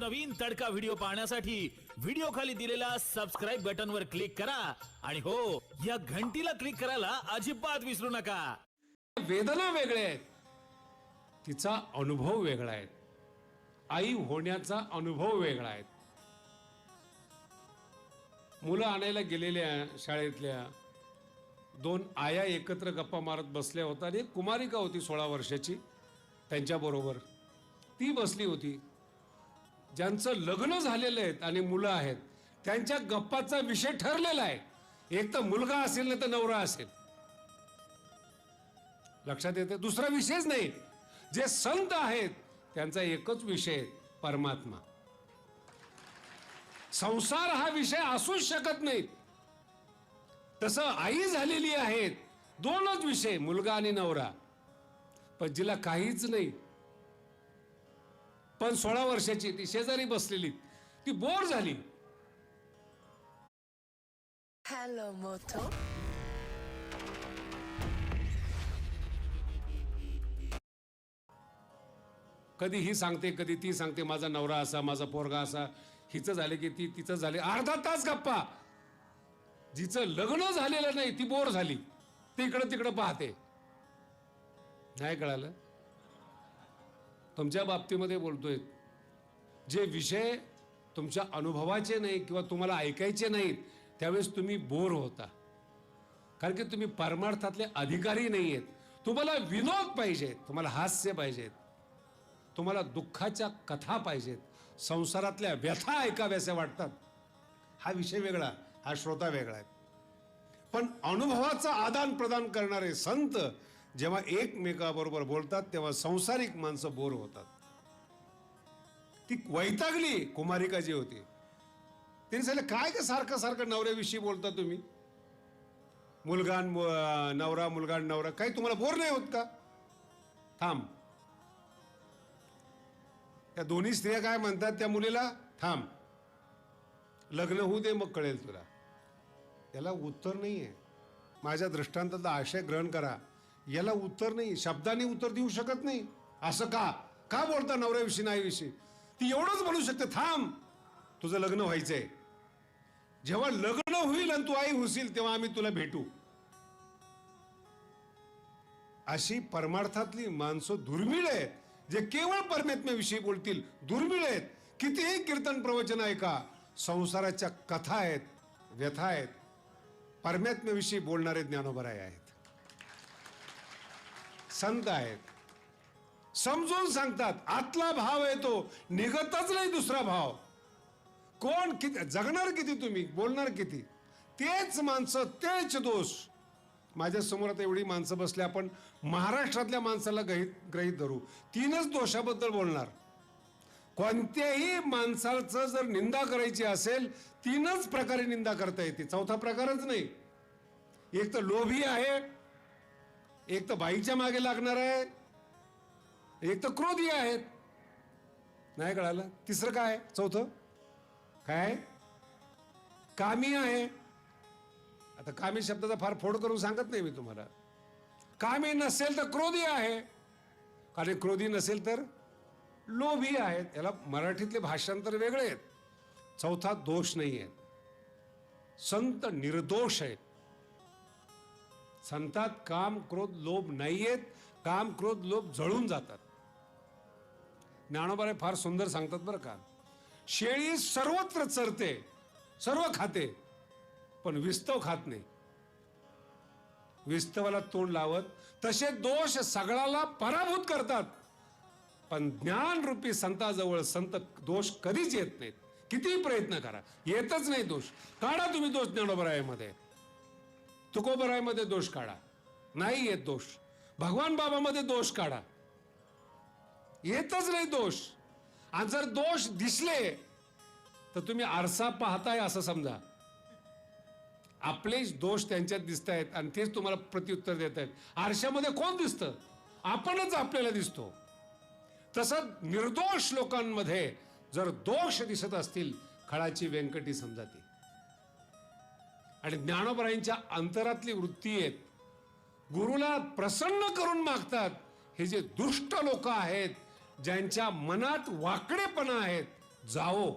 नवनवीन तडका व्हिडिओ पाहण्यासाठी व्हिडिओ खाली दिलेल्या सबस्क्राईब बटन वर क्लिक करा. आणि हो या घंटीला क्लिक करायला अजिबात विसरू नका. वेदना वेगळ्या आहेत. तिचा अनुभव वेगळा आहे. आई होण्याचा अनुभव वेगळा आहे. मुलं आणायला गेलेल्या शाळेतल्या दोन आया एकत्र गप्पा मारत बसल्या होत्या आणि एक कुमारिका होती सोळा वर्षाची. त्यांच्याबरोबर ती बसली होती. ज्यांचं लग्न झालेलं आहेत आणि मुलं आहेत त्यांच्या गप्पाचा विषय ठरलेला आहे. एक तर मुलगा असेल नाही तर नवरा असेल. लक्षात येते? दुसरा विषयच नाही. जे संत आहेत त्यांचा एकच विषय परमात्मा. संसार हा विषय असूच शकत नाही. तसं आई झालेली आहेत दोनच विषय मुलगा आणि नवरा. पण जिला काहीच नाही. पण सोळा वर्षाची ती शेजारी बसलेली. ती बोर झाली. Moto. कधी ही सांगते कधी ती सांगते माझा नवरा असा माझा पोरगा असा. हिचं झाले की ती तिचं झाले. अर्धा तास गप्पा. जिचं लग्न झालेलं नाही ती बोर झाली. ती इकडं तिकडं पाहते. नाही कळालं? तुमच्या बाबतीमध्ये बोलतोय. जे विषय तुमच्या अनुभवाचे नाही किंवा तुम्हाला ऐकायचे नाहीत त्यावेळेस तुम्ही बोर होता. कारण की तुम्ही परमार्थातले अधिकारी नाही आहेत तुम्हाला विनोद पाहिजेत तुम्हाला हास्य पाहिजेत. तुम्हाला दुःखाच्या कथा पाहिजेत. संसारातल्या व्यथा ऐकाव्यासे वाटतात. हा विषय वेगळा हा श्रोता वेगळा आहे. पण अनुभवाचं आदान प्रदान करणारे संत जेव्हा एकमेकाबरोबर बोलतात तेव्हा संसारिक माणसं बोर होतात. ती वैतागली कुमारिका जी होती. तिने सांगितलं काय का सारखं सारखं नवऱ्याविषयी बोलता तुम्ही? मुलगा नवरा मुलगा नवरा काही तुम्हाला बोर नाही होत का? थांब. त्या दोन्ही स्त्रिया काय म्हणतात त्या मुलीला थांब. लग्न होऊ दे मग कळेल तुला. त्याला उत्तर नाहीये. माझ्या दृष्टांताचा आशय ग्रहण करा. याला उत्तर नाही शब्दाने उत्तर देऊ शकत नाही. असं का? का बोलता नवऱ्याविषयी नाहीविषयी ती एवढंच म्हणू शकते थांब. तुझं लग्न व्हायचंय. जेव्हा लग्न होईल आणि तू आई होशील तेव्हा आम्ही तुला भेटू. अशी परमार्थातली माणसं दुर्मिळ आहेत जे केवळ परमात्म्याविषयी बोलतील दुर्मिळ आहेत. कितीही कीर्तन प्रवचन ऐका संसाराच्या कथा आहेत व्यथा आहेत. परमात्म्याविषयी बोलणारे ज्ञानोबराय आहेत. संत आहेत समजून सांगतात आतला भाव येतो निघतच नाही दुसरा भाव. कोण किती जगणार किती तुम्ही बोलणार किती? तेच माणसं तेच दोष. माझ्यासमोर आता एवढी माणसं बसली आपण महाराष्ट्रातल्या माणसाला गहित ग्रहित धरू. तीनच दोषाबद्दल बोलणार. कोणत्याही माणसाचं जर निंदा करायची असेल तीनच प्रकारे निंदा करता येते. चौथा प्रकारच नाही. एक तर लोभी आहे एक तर बाईच्या मागे लागणार आहे एक तर क्रोधी आहेत. नाही कळालं? तिसरं काय? चौथं? काय? कामी आहे. आता कामी शब्दाचा फार फोड करून सांगत नाही मी तुम्हाला. कामी नसेल तर क्रोधी आहे. आणि क्रोधी नसेल तर लोभी आहेत. याला मराठीतले भाषांतर वेगळे आहेत. चौथा दोष नाही आहेत संत निर्दोष आहेत. संतात काम क्रोध लोभ नाही आहेत काम क्रोध लोभ जळून जातात. ज्ञानोबारे फार सुंदर सांगतात बरं का. शेळी सर्वत्र चरते सर्व खाते पण विस्तव खात नाही. विस्तवाला तोंड लावत तसे दोष सगळ्याला पराभूत करतात. पण ज्ञान रूपी संताजवळ संत दोष कधीच येत नाहीत. कितीही प्रयत्न करा येतच नाही दोष. काढा तुम्ही दोष ज्ञानोबरायामध्ये तुकोबरायमध्ये दोष काढा. नाही येत दोष. भगवान बाबामध्ये दोष काढा. येतच नाही दोष. आणि जर दोष दिसले तर तुम्ही आरसा पाहताय असं समजा. आपलेच दोष त्यांच्यात दिसत आहेत आणि तेच तुम्हाला प्रत्युत्तर देत आहेत आरशामध्ये कोण दिसतं? आपणच आपल्याला दिसतो. तसं निर्दोष लोकांमध्ये जर दोष दिसत असतील खळाची व्यंकटी समजा ती आणि ज्ञानोबरायांच्या अंतरातली वृत्ती आहेत. गुरुला प्रसन्न करून मागतात. हे जे दुष्ट लोक आहेत ज्यांच्या मनात वाकडेपणा आहेत जाओ